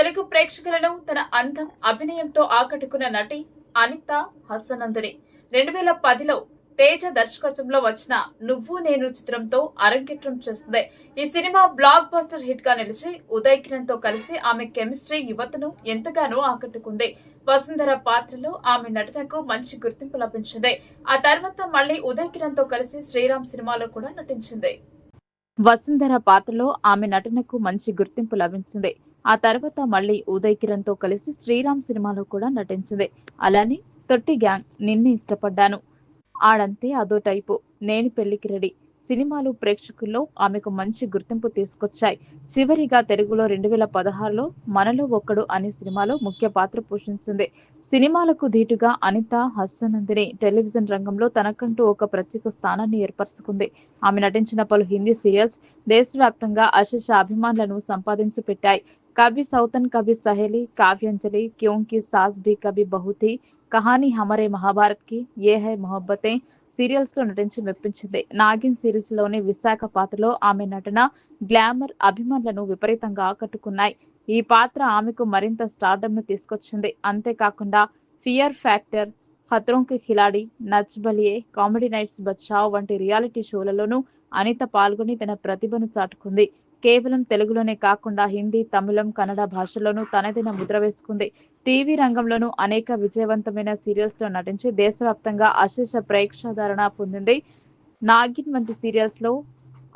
తెలుగు ప్రేక్షకులను తన అందం అభినయంతో ఆకట్టుకున్న నటి అనిత హసనందని. రెండు వేల పదిలో తేజ దర్శకత్వంలో వచ్చిన నువ్వు నేను చిత్రంతో అరంగేట్రం చేస్తుంది. ఈ సినిమా బ్లాక్ బస్టర్ హిట్గా నిలిచి ఉదయ్ కిరణ్తో కలిసి ఆమె కెమిస్ట్రీ యువతను ఎంతగానో ఆకట్టుకుంది. వసుంధర పాత్రలో ఆమె నటనకు మంచి గుర్తింపు లభించింది. ఆ తర్వాత మళ్ళీ ఉదయ్ కిరణ్తో కలిసి శ్రీరామ్ సినిమాలో కూడా నటించింది. వసుంధర పాత్రలో ఆమె నటనకు మంచి గుర్తింపు లభించింది. ఆ తర్వాత మళ్ళీ ఉదయ్ కిరణ్తో కలిసి శ్రీరామ్ సినిమాలో కూడా నటించింది. అలానే తొట్టి గ్యాంగ్ నిన్నే ఇష్టపడ్డాను. ఆడంతే అదో టైపు. నేను పెళ్ళికి రెడీ. సినిమాలు ప్రేక్షకుల్లో ఆమెకు మంచి గుర్తింపు తీసుకొచ్చాయి. చివరిగా తెలుగులో రెండు వేల పదహారులో మనలో ఒక్కడు అనే సినిమాలో ముఖ్య పాత్ర పోషించింది. సినిమాలకు ధీటుగా అనిత హస్సనందిని టెలివిజన్ రంగంలో తనకంటూ ఒక ప్రత్యేక స్థానాన్ని ఏర్పరచుకుంది. ఆమె నటించిన పలు హిందీ సీరియల్స్ దేశవ్యాప్తంగా అశేష అభిమానులను సంపాదించి పెట్టాయి కభీ సౌతన్ కభీ సహేలి కావ్యాంజలి క్యోంకి సాస్ कभी కభీ బహుతి కహానీ హమరే మహాభారత్కి ఏ హై మొహబ్బతే సీరియల్స్లో నటించి మెప్పించింది నాగిన్ సిరీస్లోని విశాఖ పాత్రలో ఆమె నటన గ్లామర్ అభిమానులను విపరీతంగా ఆకట్టుకున్నాయి. ఈ పాత్ర ఆమెకు మరింత స్టార్డమ్ను తీసుకొచ్చింది. అంతేకాకుండా fear factor Khatron Ke Khiladi Nach Baliye comedy nights Bachao వంటి రియాలిటీ షోలలోనూ అనిత పాల్గొని తన ప్రతిభను చాటుకుంది. కేవలం తెలుగులోనే కాకుండా హిందీ తమిళం కన్నడ భాషల్లోనూ తనదైన ముద్ర వేసుకుంది. టీవీ రంగంలోనూ అనేక విజయవంతమైన సీరియల్స్లో నటించి దేశవ్యాప్తంగా అశేష ప్రేక్షాదరణ పొందింది. నాగిన్ వంటి సీరియల్స్లో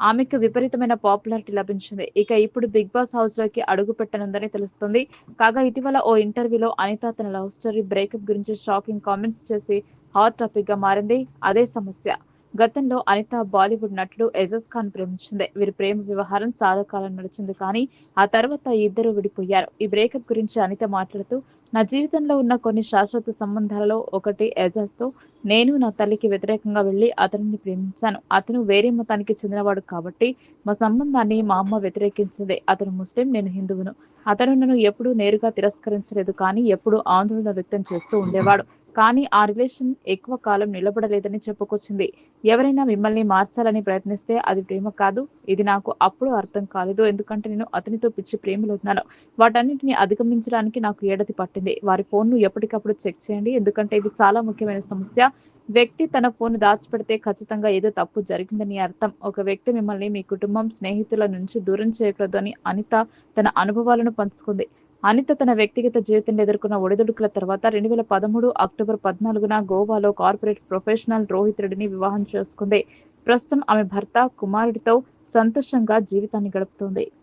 ఆమెకు విపరీతమైన పాపులారిటీ లభించింది. ఇక ఇప్పుడు బిగ్ బాస్ హౌస్లోకి అడుగు పెట్టనుందని తెలుస్తుంది. కాగా ఇటీవల ఓ ఇంటర్వ్యూలో అనిత తన లవ్ స్టోరీ బ్రేకప్ గురించి షాకింగ్ కామెంట్స్ చేసి హాట్ టాపిక్గా మారింది. అదే సమస్య. గతంలో అనిత బాలీవుడ్ నటుడు ఎజస్ ఖాన్ ప్రేమించింది. వీరి ప్రేమ వ్యవహారం చాలా కాలం నడిచింది కానీ ఆ తర్వాత ఇద్దరు విడిపోయారు. ఈ బ్రేకప్ గురించి అనిత మాట్లాడుతూ నా జీవితంలో ఉన్న కొన్ని శాశ్వత సంబంధాలలో ఒకటి ఎజాజ్తో నేను నా తల్లికి వ్యతిరేకంగా వెళ్ళి అతనిని ప్రేమించాను. అతను వేరే మతానికి చెందినవాడు కాబట్టి మా సంబంధాన్ని మా అమ్మ వ్యతిరేకించింది. అతను ముస్లిం నేను హిందువును. అతను నన్ను ఎప్పుడూ నేరుగా తిరస్కరించలేదు కానీ ఎప్పుడూ ఆందోళన వ్యక్తం చేస్తూ ఉండేవాడు. కానీ ఆ రిలేషన్ ఎక్కువ కాలం నిలబడలేదని చెప్పుకొచ్చింది. ఎవరైనా మిమ్మల్ని మార్చాలని ప్రయత్నిస్తే అది ప్రేమ కాదు. ఇది నాకు అప్పుడు అర్థం కాలేదు. ఎందుకంటే నేను అతనితో పిచ్చి ప్రేమలో ఉన్నాను. వాటన్నిటిని అధిగమించడానికి నాకు ఏడాది పట్టింది. వారి ఫోన్ను ఎప్పటికప్పుడు చెక్ చేయండి. ఎందుకంటే ఇది చాలా ముఖ్యమైన సమస్య. వ్యక్తి తన ఫోన్ దాచిపెడితే ఖచ్చితంగా ఏదో తప్పు జరిగిందని అర్థం. ఒక వ్యక్తి మిమ్మల్ని మీ కుటుంబం స్నేహితుల నుంచి దూరం చేయకూడదు అని అనిత తన అనుభవాలను పంచుకుంది. అనిత తన వ్యక్తిగత జీవితంలో ఎదుర్కొన్న ఒడిదుడుకుల తర్వాత రెండు వేల పదమూడు అక్టోబర్ పద్నాలుగున గోవాలో కార్పొరేట్ ప్రొఫెషనల్ రోహిత్ రెడ్డిని వివాహం చేసుకుంది. ప్రస్తుతం ఆమె భర్త కుమారుడితో సంతోషంగా జీవితాన్ని గడుపుతోంది.